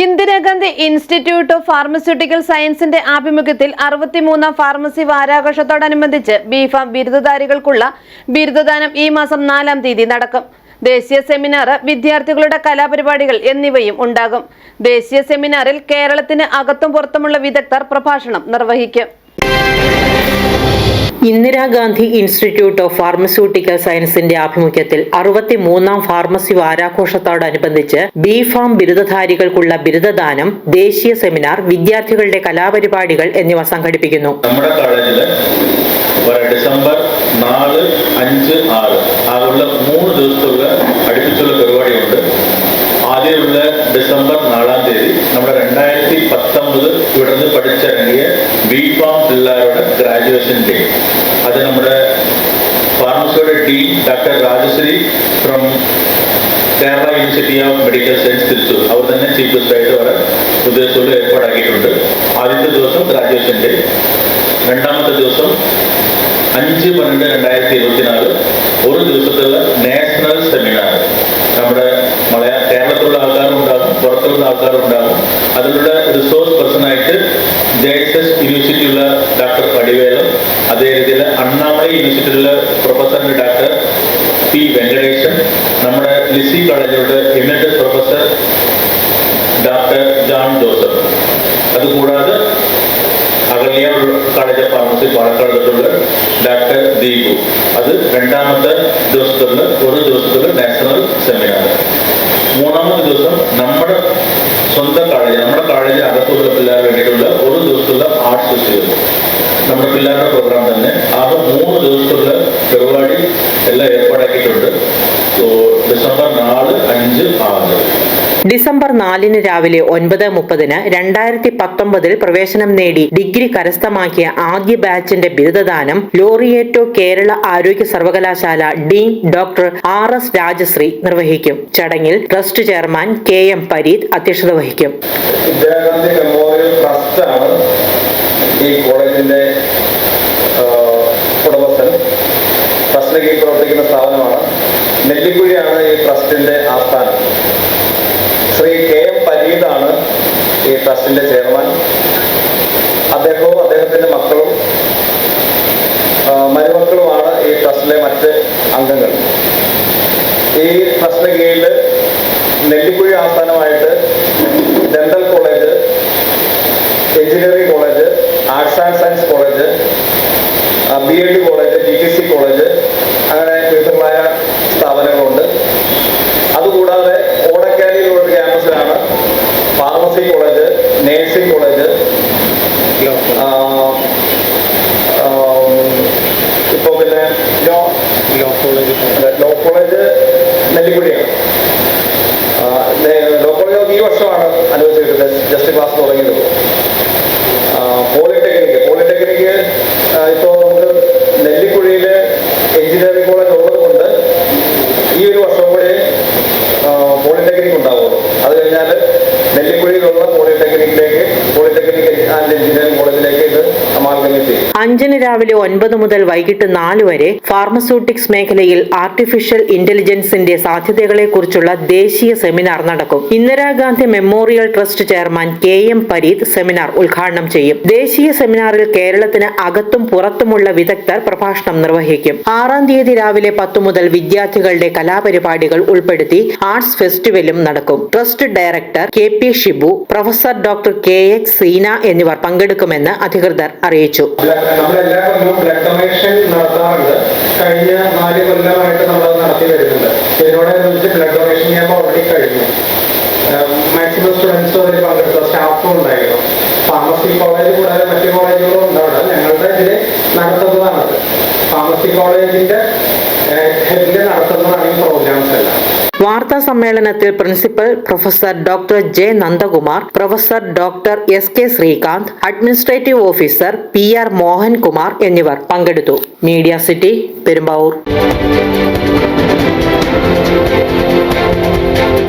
Indira Gandhi institute of pharmaceutical സയൻസിന്റെ ആഭിമുഖ്യത്തിൽ അറുപത്തിമൂന്നാം ഫാർമസി വാരാഘോഷത്തോടനുബന്ധിച്ച് ബിഫാം ബിരുദധാരികൾക്കുള്ള ബിരുദദാനം ഈ മാസം നാലാം തീയതി നടക്കും. ദേശീയ സെമിനാർ വിദ്യാർത്ഥികളുടെ കലാപരിപാടികൾ എന്നിവയും ഉണ്ടാകും. ദേശീയ സെമിനാറിൽ കേരളത്തിന് അകത്തും പുറത്തുമുള്ള വിദഗ്ധർ പ്രഭാഷണം നിർവഹിക്കും. ഇന്ദിരാഗാന്ധി ഇൻസ്റ്റിറ്റ്യൂട്ട് ഓഫ് ഫാർമസ്യൂട്ടിക്കൽ സയൻസിന്റെ ആഭിമുഖ്യത്തിൽ അറുപത്തിമൂന്നാം ഫാർമസി വാരാഘോഷത്തോടനുബന്ധിച്ച് ബി ഫാം ബിരുദധാരികൾക്കുള്ള ബിരുദദാനം ദേശീയ സെമിനാർ വിദ്യാർത്ഥികളുടെ കലാപരിപാടികൾ എന്നിവ സംഘടിപ്പിക്കുന്നു. നമ്മുടെ കോളേജിൽ ഡിസംബർ നാല് അഞ്ച് ആറ് ആകുള്ള മൂന്ന് ദിവസത്തുള്ള അടുപ്പിച്ചുള്ള പരിപാടിയുണ്ട് ആദ്യമുള്ള ഡിസംബർ നാലാം തീയതി നമ്മുടെ രണ്ടായിരത്തി പത്തൊമ്പത് ഇവിടുന്ന് പഠിച്ചിറങ്ങിയ ബി ഫാം പിള്ളേരുടെ ഗ്രാജുവേഷൻ ഡേ അത് നമ്മുടെ ഫാർമസിയുടെ dean doctor Rajashree from Kerala university of medical science തിരിച്ചു അവർ തന്നെ ചീഫ് ഗസ്റ്റായിട്ട് വരാൻ ഉദ്ദേശത്തോട് ഏർപ്പാടാക്കിയിട്ടുണ്ട്. ആദ്യത്തെ ദിവസം ഗ്രാജുവേഷൻ ഡേ രണ്ടാമത്തെ ദിവസം അഞ്ച് പന്ത്രണ്ട് രണ്ടായിരത്തി ഇരുപത്തിനാല്. ഒരു ദിവസത്തുള്ള നാഷണൽ സെമിനാർ നമ്മുടെ മലയാ കേരളത്തിലുള്ള ആൾക്കാരും ഉണ്ടാകും പുറത്തുള്ള ആൾക്കാരുണ്ടാകും അതിലൂടെ റിസോഴ്സ് പേഴ്സണായിട്ട് ജെ എസ് എസ് യൂണിവേഴ്സിറ്റിയുള്ള ഡോക്ടർ പടിവേലം അതേ രീതിയിൽ അണ്ണാമലൈ യൂണിവേഴ്സിറ്റിയിലുള്ള പ്രൊഫസർ ഡോക്ടർ പി വെങ്കടേശൻ നമ്മുടെ Lissy കോളേജിലുള്ള emeritus professor doctor John Joseph. അതുകൂടാതെ അകലിയ കോളേജ് ഓഫ് ഫാർമസി പാലക്കാടുള്ള ഡോക്ടർ ദീപു. അത് രണ്ടാമത്തെ ദിവസത്തുള്ള ഒരു ദിവസത്തുള്ള നാഷണൽ സെമിനാർ മൂന്നാമത്തെ ദിവസം നമ്മുടെ സ്വന്തം കോളേജ് നമ്മുടെ കോളേജ് അകത്തുള്ള പിള്ളേർക്ക് വേണ്ടിയിട്ടുള്ള ഒരു ദിവസത്തുള്ള ആർട്സ് ഫെസ്റ്റിവൽ നമ്മുടെ പിള്ളേരുടെ പ്രോഗ്രാം തന്നെ. ആകെ മൂന്ന് ദിവസത്തുള്ള പരിപാടി എല്ലാം ഏർപ്പാടാക്കിയിട്ടുണ്ട്. ഡിസംബർ നാല് അഞ്ച് ആറ്. ഡിസംബർ നാലിന് രാവിലെ ഒൻപത് മുപ്പതിന് രണ്ടായിരത്തി പത്തൊമ്പതിൽ പ്രവേശനം നേടി ഡിഗ്രി കരസ്ഥമാക്കിയ ആദ്യ ബാച്ചിന്റെ ബിരുദദാനം ലോറിയേറ്റോ കേരള ആരോഗ്യ സർവകലാശാല dean doctor R S Rajashree നിർവഹിക്കും. ചടങ്ങിൽ trust chairman K M Pareeth അധ്യക്ഷത വഹിക്കും. ഈ കോളേജിന്റെ ഉടമസ്ഥൻ. പ്രവർത്തിക്കുന്ന സ്ഥാപനമാണ്. നെല്ലിക്കുഴിയാണ് ഈ ട്രസ്റ്റിന്റെ ആസ്ഥാനം. ശ്രീ കെ എം പരീതാണ് ഈ ട്രസ്റ്റിന്റെ ചെയർമാൻ. അദ്ദേഹവും അദ്ദേഹത്തിന്റെ മക്കളും മരുമക്കളുമാണ് ഈ ട്രസ്റ്റിലെ മറ്റ് അംഗങ്ങൾ. ഈ ട്രസ്റ്റിന് കീഴിൽ Nellikuzhi ആസ്ഥാനമായിട്ട് dental college engineering college arts and science college B Ed college T C college അങ്ങനെ വിവിധങ്ങളായ സ്ഥാപനങ്ങളുണ്ട് അതുകൂടാതെ ഓടക്കാലിയിലുള്ള ഒരു ക്യാമ്പസിലാണ് ഫാർമസി കോളേജ് നേഴ്സിംഗ് കോളേജ് ആ, ആ, ഇപ്പോൾ പിന്നെ law law college law college നെല്ലിക്കുടിയാണ്. Law college ഈ വർഷമാണ് അനുവദിച്ചിരിക്കുന്നത്. ജസ്റ്റ് ക്ലാസ് തുടങ്ങിയത്. പോളിടെക്നിക്ക് പോളിടെക്നിക്ക് ഇപ്പോൾ നമുക്ക് നെല്ലിക്കുഴിയിൽ എഞ്ചിനീയറിംഗ് കോളേജ് ഉള്ളത് കൊണ്ട് ഈ ഒരു വർഷം കൂടി പോളിടെക്നിക്ക് പോളിടെക്നിക് ഉണ്ടാവുള്ളൂ. അത് കഴിഞ്ഞാൽ നെല്ലിക്കുഴിയിലുള്ള പോളിടെക്നിക്കിലേക്ക് പോളിടെക്നിക് ആൻഡ് എഞ്ചിനീയറിംഗ് അഞ്ചിന് രാവിലെ ഒൻപത് മുതൽ വൈകിട്ട് നാല് വരെ ഫാർമസ്യൂട്ടിക്സ് മേഖലയിൽ ആർട്ടിഫിഷ്യൽ ഇന്റലിജൻസിന്റെ സാധ്യതകളെക്കുറിച്ചുള്ള ദേശീയ സെമിനാർ നടക്കും. Indira Gandhi memorial trust chairman K M Pareeth seminar ഉദ്ഘാടനം ചെയ്യും. ദേശീയ സെമിനാറിൽ കേരളത്തിന് അകത്തും പുറത്തുമുള്ള വിദഗ്ധർ പ്രഭാഷണം നിർവഹിക്കും. ആറാം തീയതി രാവിലെ പത്തു മുതൽ വിദ്യാർത്ഥികളുടെ കലാപരിപാടികൾ ഉൾപ്പെടുത്തി ആർട്സ് ഫെസ്റ്റിവലും നടക്കും. Trust director K P Shibu professor doctor K X Seena എന്നിവർ പങ്കെടുക്കുമെന്ന് അധികൃതർ അറിയിച്ചു. നമ്മളെല്ലാ കൊല്ലവും ബ്ലഡ് ഡൊണേഷൻ നടത്താറുണ്ട്. കഴിഞ്ഞ നാല് കൊല്ലമായിട്ട് നമ്മളത് നടത്തി വരുന്നുണ്ട്. ഇതിനോടനുബന്ധിച്ച് ബ്ലഡ് ഡൊണേഷൻ ക്യാമ്പ് ഓൾറെഡി കഴിഞ്ഞു. മാക്സിമം സ്റ്റുഡൻസ് അതിൽ പങ്കെടുത്ത സ്റ്റാഫും ഉണ്ടായിരുന്നു. ഫാർമസി കോളേജ് കൂടാതെ മറ്റു കോളേജുകളും ഉണ്ടാവിടെ ഞങ്ങളുടെ ഇതിൽ നടത്തുന്നതാണത് ഫാർമസി കോളേജിന്റെ ഹെഡിൽ നടത്തുന്നതാണ് ഈ പ്രോഗ്രാംസ് എല്ലാം. വാർത്താ സമ്മേളനത്തിൽ principal professor doctor J Nandakumar professor doctor S K Srikanth administrative officer P R Mohankumar എന്നിവർ പങ്കെടുത്തു. Media city Perumbavoor.